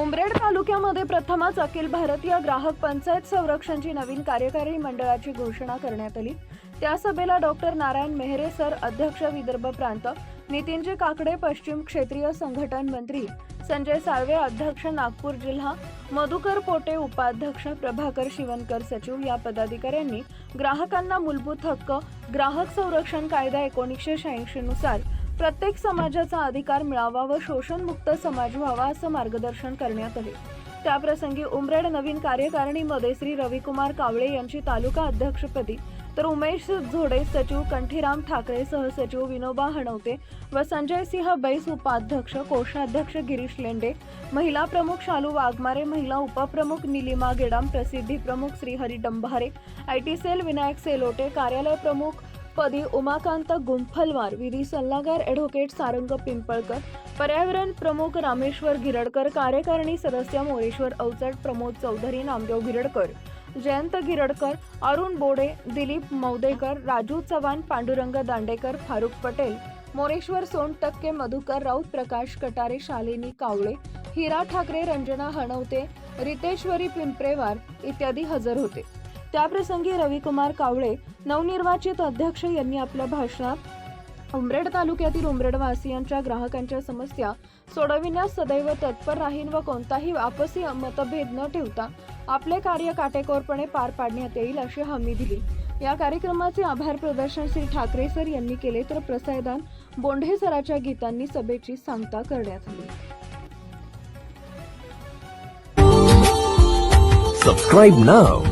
उमरेड तालुक्यामध्ये प्रथमच अखिल भारतीय ग्राहक पंचायत संरक्षणची नवीन कार्यकारी मंडळाची घोषणा करण्यात आली. त्या सभेला डॉक्टर नारायण मेहरे सर अध्यक्ष विदर्भ प्रांत नितीनजी काकडे पश्चिम क्षेत्रीय संघटन मंत्री संजय साळवे अध्यक्ष नागपूर जिल्हा मधुकर पोटे उपाध्यक्ष प्रभाकर शिवनकर सचिव या पदाधिकाऱ्यांनी ग्राहकांना मूलभूत हक्क ग्राहक संरक्षण कायदा एकोणीसशे शहाऐंशी नुसार प्रत्येक समाजाचा अधिकार मिळावा व शोषणमुक्त समाज व्हावा असं मार्गदर्शन करण्यात आले. त्याप्रसंगी उमरेड नवीन कार्यकारिणीमध्ये श्री रविकुमार कावळे यांची तालुका अध्यक्षपदी तर उमेश झोडे सचिव कंठीराम ठाकरे सहसचिव विनोबा हणवते व संजय सिंह बैस उपाध्यक्ष कोषाध्यक्ष गिरीश लेंडे महिला प्रमुख शालू वाघमारे महिला उपप्रमुख निलिमा गेडाम प्रसिद्धी प्रमुख Shrihari Dambhare I T cell Vinayak Selote कार्यालय प्रमुख पदी उमाकांत गुंफलवार विधी सल्लागार ॲडव्होकेट सारंग पिंपळकर पर्यावरण प्रमुख रामेश्वर गिरडकर कार्यकारिणी सदस्य मोरेश्वर अवचट प्रमोद चौधरी नामदेव गिरडकर जयंत गिरडकर अरुण बोडे दिलीप मौदेकर राजू चव्हाण पांडुरंग दांडेकर फारुख पटेल मोरेश्वर सोनटक्के मधुकर राऊत प्रकाश कटारे शालिनी कावळे हिरा ठाकरे रंजना हणवते रितेश्वरी पिंपरेवार इत्यादी हजर होते. त्याप्रसंगी रविकुमार कावळे नवनिर्वाचित अध्यक्ष यांनी आपल्या भाषणात उमरेड तालुक्यातील उमरेडवासियांच्या ग्राहकांच्या समस्या सोडविण्यास सदैव तत्पर राहीन व कोणताही आपसी मतभेद न ठेवता आपले कार्य काटेकोरपणे पार पाडण्यात येईल अशी हमी दिली. या कार्यक्रमाचे आभार प्रदर्शन श्री ठाकरे सर यांनी केले तर प्रसायदान बोंढे सराच्या गीतांनी सभेची सांगता करण्यात आली. Subscribe now